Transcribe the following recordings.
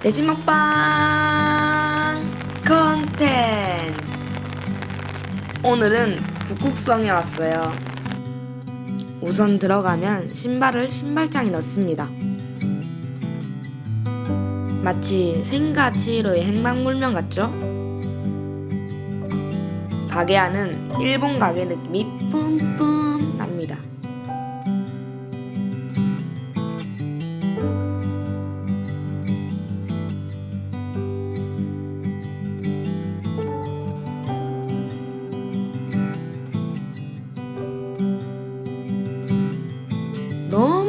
돼지 먹방 컨텐츠 오늘은 북극성에 왔어요. 우선 들어가면 신발을 신발장에 넣습니다. 마치 생가 치히로의 행방불명 같죠? 가게 안은 일본 가게 느낌이 뿜뿜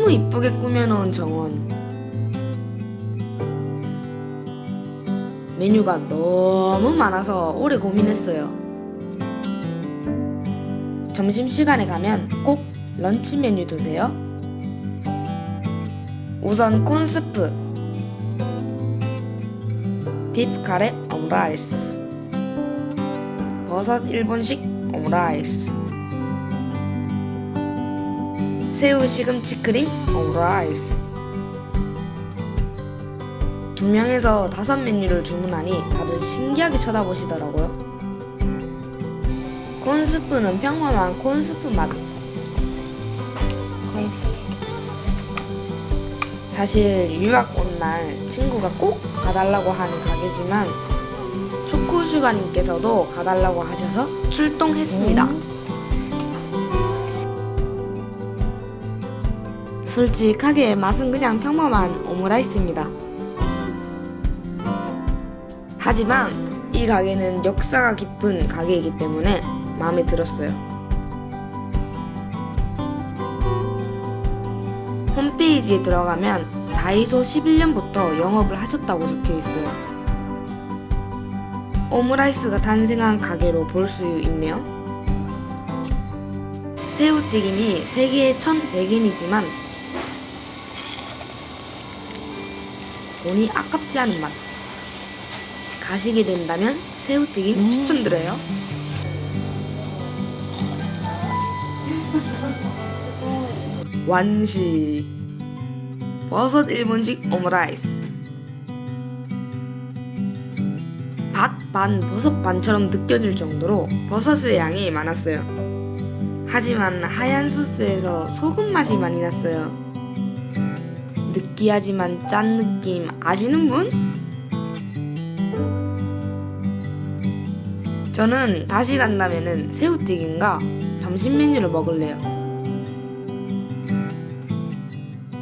너무 이쁘게 꾸며놓은 정원. 메뉴가 너무 많아서 오래 고민했어요. 점심시간에 가면 꼭 런치 메뉴 드세요. 우선 콘스프, 비프 카레 오므라이스, 버섯 일본식 오므라이스, 새우 시금치 크림 오므라이스 두 명에서 다섯 메뉴를 주문하니 다들 신기하게 쳐다보시더라고요. 콘스프는 평범한 콘스프 맛. 콘스프. 사실 유학 온 날 친구가 꼭 가달라고 하는 가게지만 초코슈가님께서도 가달라고 하셔서 출동했습니다. 솔직하게 맛은 그냥 평범한 오므라이스입니다. 하지만 이 가게는 역사가 깊은 가게이기 때문에 마음에 들었어요. 홈페이지에 들어가면 다이소 11년부터 영업을 하셨다고 적혀 있어요. 오므라이스가 탄생한 가게로 볼 수 있네요. 새우튀김이 세개에 1,100엔이지만 돈이 아깝지 않은 맛. 가시게 된다면 새우튀김 추천드려요. 완식 버섯 일본식 오므라이스 밭 반 버섯 반처럼 느껴질 정도로 버섯의 양이 많았어요. 하지만 하얀 소스에서 소금 맛이 많이 났어요. 느끼하지만 짠 느낌 아시는 분? 저는 다시 간다면은 새우튀김과 점심 메뉴를 먹을래요.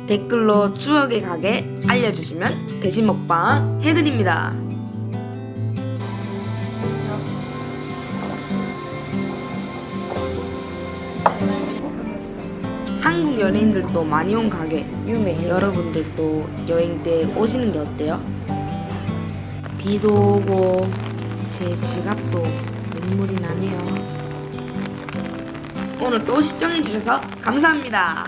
댓글로 추억의 가게 알려주시면 대신 먹방 해드립니다. 한국 연예인들도 많이 온 가게. 유명 유명. 여러분들도 여행 때 오시는 게 어때요? 비도 오고 제 지갑도 눈물이 나네요. 오늘 또 시청해주셔서 감사합니다.